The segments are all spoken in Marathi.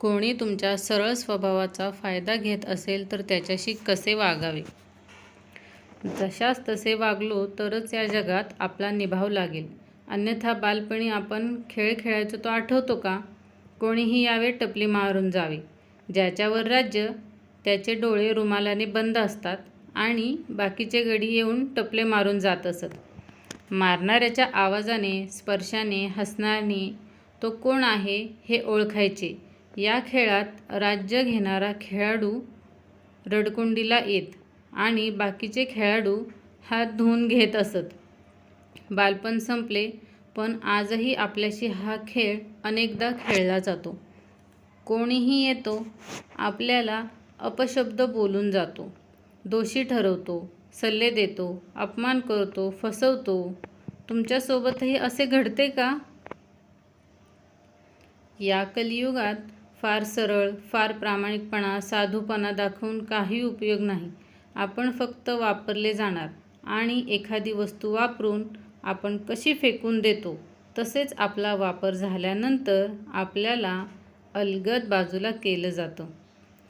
कोणी तुमच्या सरळ स्वभावाचा फायदा घेत असेल तर त्याच्याशी कसे वागावे? जशास तसे वागलो तरच या जगात आपला निभाव लागेल. अन्यथा बालपणी आपण खेळ खेळायचो तो आठवतो का? कोणीही यावे टपली मारून जावे. ज्याच्यावर राज्य त्याचे डोळे रुमालाने बंद असतात आणि बाकीचे गडी येऊन टपले मारून जात असत. मारणाऱ्याच्या आवाजाने स्पर्शाने हसण्याने तो कोण आहे हे ओळखायचे. या खेळात राज्य घेणारा खेळाडू रडकुंडीला येत आणि बाकीचे खेळाडू हात धुवून घेत असत. बालपण संपले पण आजही आपल्याशी हा खेळ अनेकदा खेळला जातो. कोणीही येतो आपल्याला अपशब्द बोलून जातो. दोषी ठरवतो सल्ले देतो अपमान करतो फसवतो. तुमच्यासोबतही असे घडते का? या कलियुगात फार सरळ फार प्रामाणिकपणा साधूपणा दाखवून काही उपयोग नाही. आपण फक्त वापरले जाणार आणि एखादी वस्तू वापरून आपण कशी फेकून देतो तसेच आपला वापर झाल्यानंतर आपल्याला अलगद बाजूला केलं जातं.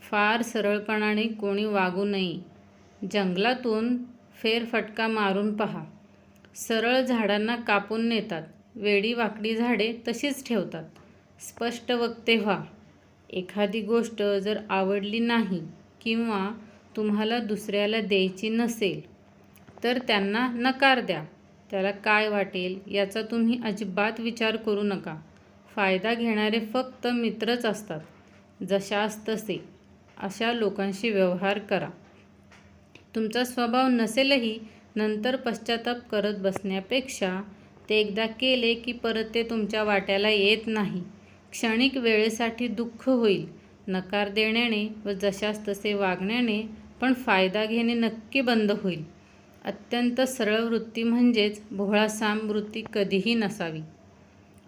फार सरळपणाने कोणी वागू नये. जंगलातून फेरफटका मारून पहा. सरळ झाडांना कापून नेतात. वेडी वाकडी झाडे तशीच ठेवतात. स्पष्ट वक्ते व्हा. एखादी गोष्ट जर आवडली नाही किंवा तुम्हाला दुसऱ्याला द्यायची नसेल तर त्यांना नकार द्या. त्याला काय वाटेल याचा तुम्ही अजिबात विचार करू नका. फायदा घेणारे फक्त मित्रच असतात जशास तसे. अशा लोकांशी व्यवहार करा. तुमचा स्वभाव नसेलही नंतर पश्चाताप करत बसण्यापेक्षा ते एकदा केले की परत ते तुमच्या वाट्याला येत नाही. क्षणिक वेळेसाठी दुःख होईल नकार देण्याने व जशास तसे वागण्याने पण फायदा घेणे नक्की बंद होईल. अत्यंत सरळ वृत्ती म्हणजेच भोळासाम वृत्ती कधीही नसावी.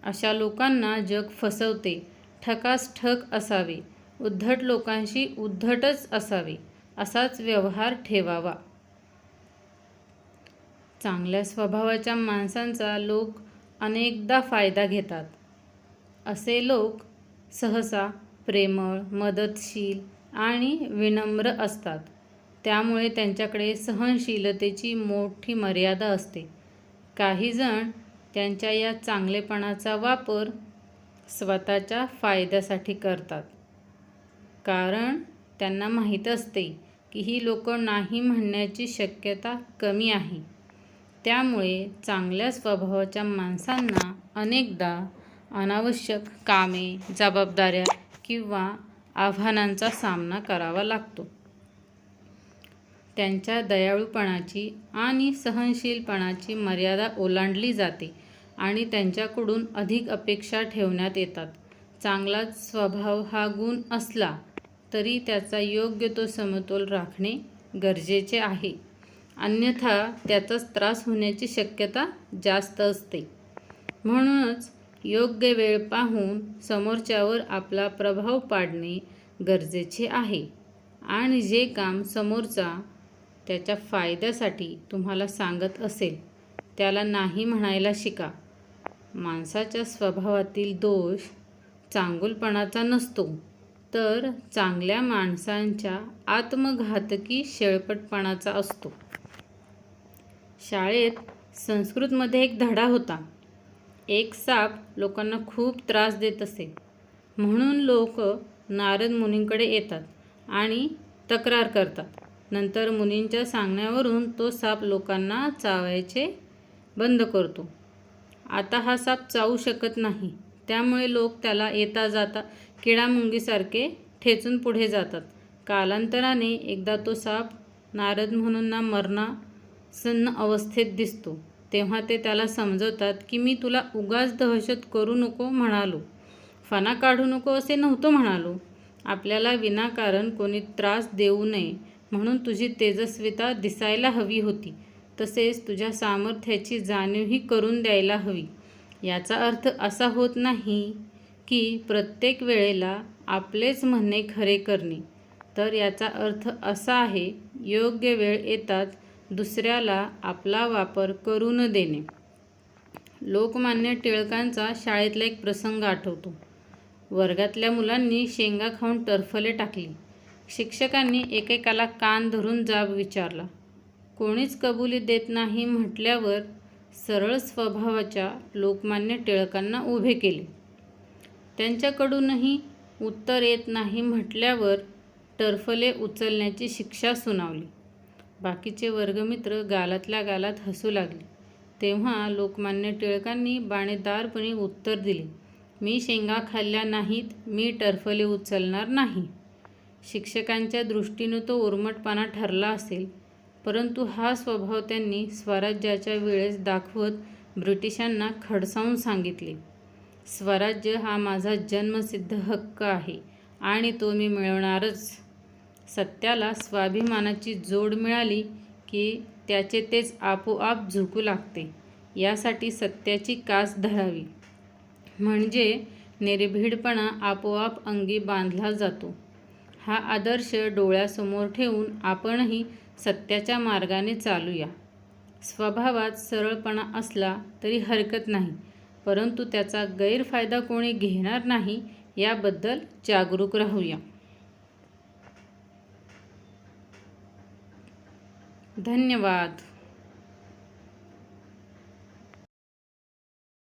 अशा लोकांना जग फसवते ठकास ठक असावे उद्धट लोकांशी उद्धटच असावे असाच व्यवहार ठेवावा. चांगल्या स्वभावाच्या माणसांचा लोक अनेकदा फायदा घेतात. असे लोक सहसा प्रेमळ मदतशील आणि विनम्र असतात. त्यामुळे त्यांच्याकडे सहनशीलतेची मोठी मर्यादा असते. काहीजण त्यांच्या या चांगलेपणाचा वापर स्वतःच्या फायद्यासाठी करतात. कारण त्यांना माहीत असते की ही लोक नाही म्हणण्याची शक्यता कमी आहे. त्यामुळे चांगल्या स्वभावाच्या माणसांना अनेकदा अनावश्यक कामे जबाबदाऱ्या किंवा आव्हानांचा सामना करावा लागतो. त्यांच्या दयाळूपणाची आणि सहनशीलपणाची मर्यादा ओलांडली जाते आणि त्यांच्याकडून अधिक अपेक्षा ठेवण्यात येतात. चांगलाच स्वभाव हा गुण असला तरी त्याचा योग्य तो समतोल राखणे गरजेचे आहे. अन्यथा त्याचाच त्रास होण्याची शक्यता जास्त असते. म्हणूनच योग्य वेळ पाहून समोरच्यावर आपला प्रभाव पाडणे गरजेचे आहे. आणि जे काम समोरचा त्याच्या फायद्यासाठी तुम्हाला सांगत असेल त्याला नाही म्हणायला शिका. माणसाच्या स्वभावातील दोष चांगुलपणाचा नसतो. तर चांगल्या माणसांच्या आत्मघातकी शेळपटपणाचा असतो. शाळेत संस्कृतमध्ये एक धडा होता. एक साप लोकांना खूप त्रास देत असे. म्हणून लोक नारद मुनींकडे येतात आणि तक्रार करतात. नंतर मुनींच्या सांगण्यावरून तो साप लोकांना चावायचे बंद करतो. आता हा साप चावू शकत नाही. त्यामुळे लोक त्याला येता जाता किडामुंगीसारखे ठेचून पुढे जातात. कालांतराने एकदा तो साप नारद म्हणूंना मरणासन्न अवस्थेत दिसतो. तेव्हा ते त्याला समजवतात की मी तुला उगाच दहशत करू नको म्हणालो. फणा काढू नको असे नव्हतो म्हणालो. आपल्याला विनाकारण कोणी त्रास देऊ नये म्हणून तुझी तेजस्विता दिसायला हवी होती. तसेच तुझ्या सामर्थ्याची जाणीवही करून द्यायला हवी. याचा अर्थ असा होत नाही की प्रत्येक वेळेला आपलेच म्हणणे खरे करणे. तर याचा अर्थ असा आहे योग्य वेळ येताच दुसऱ्याला आपला वापर करू न देणे. लोकमान्य टिळकांचा शाळेतला एक प्रसंग आठवतो. वर्गातल्या मुलांनी शेंगा खाऊन टर्फले टाकली. शिक्षकांनी एकेकाला कान धरून जाब विचारला. कोणीच कबुली देत नाही म्हटल्यावर सरळ स्वभावाच्या लोकमान्य टिळकांना उभे केले. त्यांच्याकडूनही उत्तर येत नाही म्हटल्यावर टरफले उचलण्याची शिक्षा सुनावली. बाकीचे वर्गमित्र गालातल्या गालात हसू लागले. तेव्हा लोकमान्य टिळकांनी बाणेदारपणे उत्तर दिले मी शेंगा खाल्ल्या नाहीत मी टरफले उचलणार नाही. शिक्षकांच्या दृष्टीनं तो उर्मटपणा ठरला असेल परंतु हा स्वभाव त्यांनी स्वराज्याच्या वेळेस दाखवत ब्रिटिशांना खडसावून सांगितले. स्वराज्य हा माझा जन्मसिद्ध हक्क आहे आणि तो मी मिळवणारच. सत्याला स्वाभिमानाची जोड मिळाली की त्याचे तेच आपोआप झुकू लागते. यासाठी सत्याची कास धरावी. म्हणजे निर्भीडपणा आपोआप अंगी बांधला जातो. हा आदर्श डोळ्यासमोर ठेवून आपणही सत्याच्या मार्गाने चालूया. स्वभावात सरळपणा असला तरी हरकत नाही परंतु त्याचा गैरफायदा कोणी घेणार नाही याबद्दल जागरूक राहूया. धन्यवाद